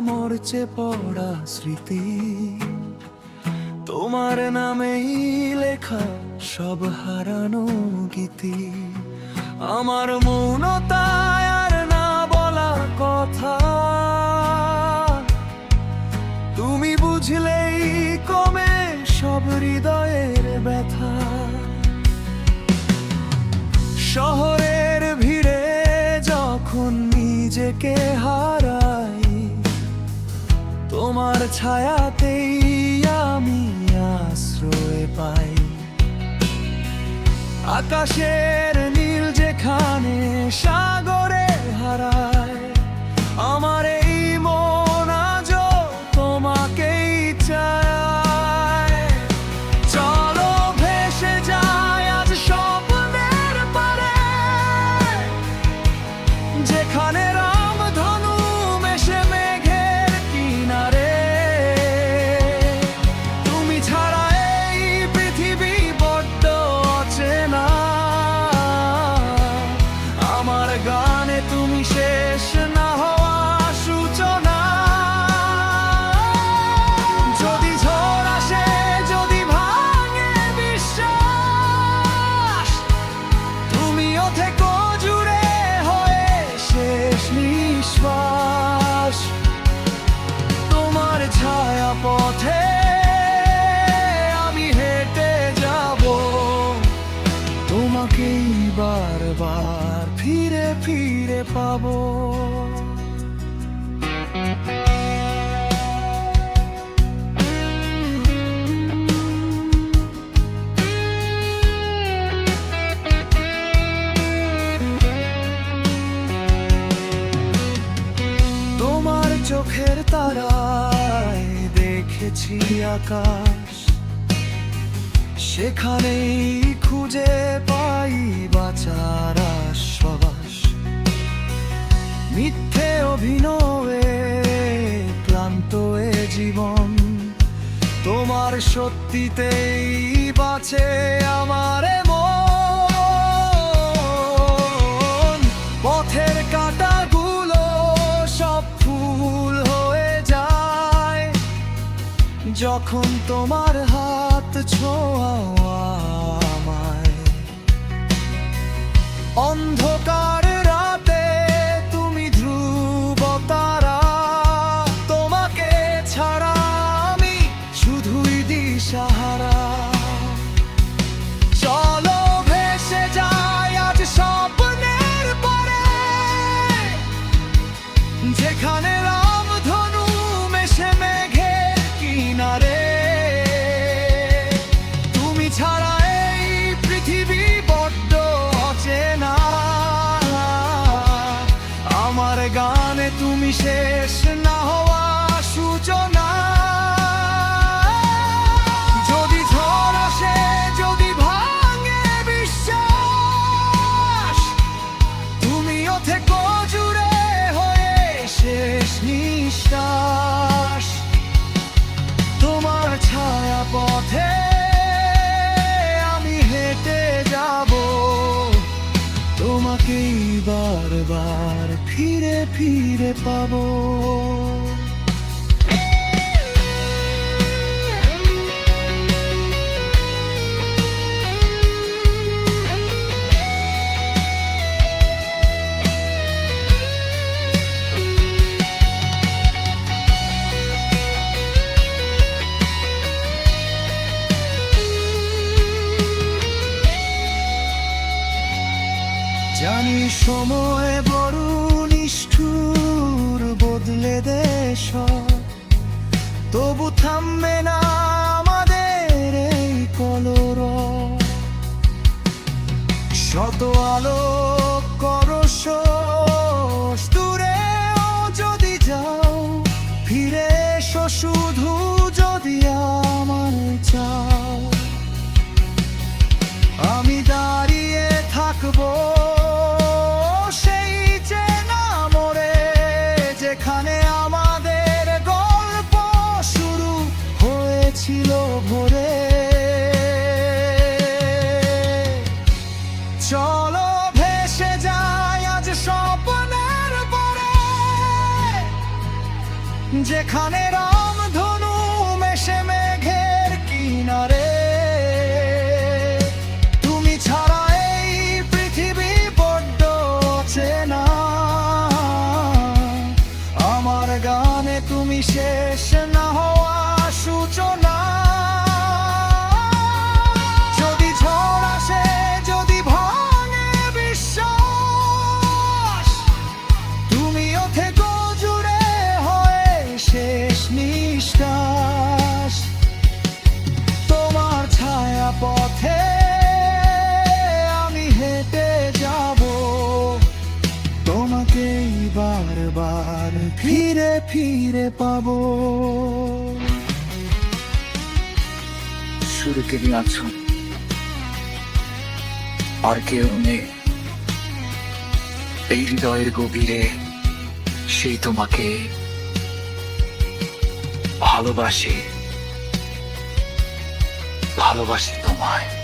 মরচে পড়া স্মৃতি। তোমার নামেই লেখা সব হারানো গীতি। আমার মৌনতায় ছায়াতেই আমি আশ্রয় পাই। আকাশের নীল যেখানে সাগরে তোমাকেই বারবার ফিরে ফিরে পাবো। তোমার চোখের তারায় দেখেছি আকাশ। সেখানেই খুঁজে পাই বাঁচার আশ্বাস। মিথ্যে অভিনয়ে ক্লান্ত এ জীবন, তোমার সত্যিতেই বাঁচে আমার মন। পথের কাঁটাগুলো সব ফুল হয়ে যায়, যখন তোমার হাত ছোঁয়া আমায়। অন্ধকার শেষ না হওয়া সূচনা। যদি ঝড় আসে, যদি ভাঙে বিশ্বাস, তুমিও থেকো জুড়ে হয়ে শেষ নিঃশ্বাস। তোমার ছায়া পথে তোমাকেই বারবার ফিরে ফিরে পাবো। বড় নিষ্ঠুর বদলে দেশ। তবু থামবে না আমাদের এই কলর শত আলো যেখানে রাম ধনু মেশে মেঘের কিনারে। তুমি ছাড়া এই পৃথিবী বড্ড না। আমার গানে তুমি শেষ না হওয়া সূচনা বারবার ফিরে ফিরে পাবো। শুরু থেকে আছো? আর কেউ নেই। এই হৃদয়ের গভীরে সেই তোমাকে ভালোবাসে। ভালোবাসি তোমায়।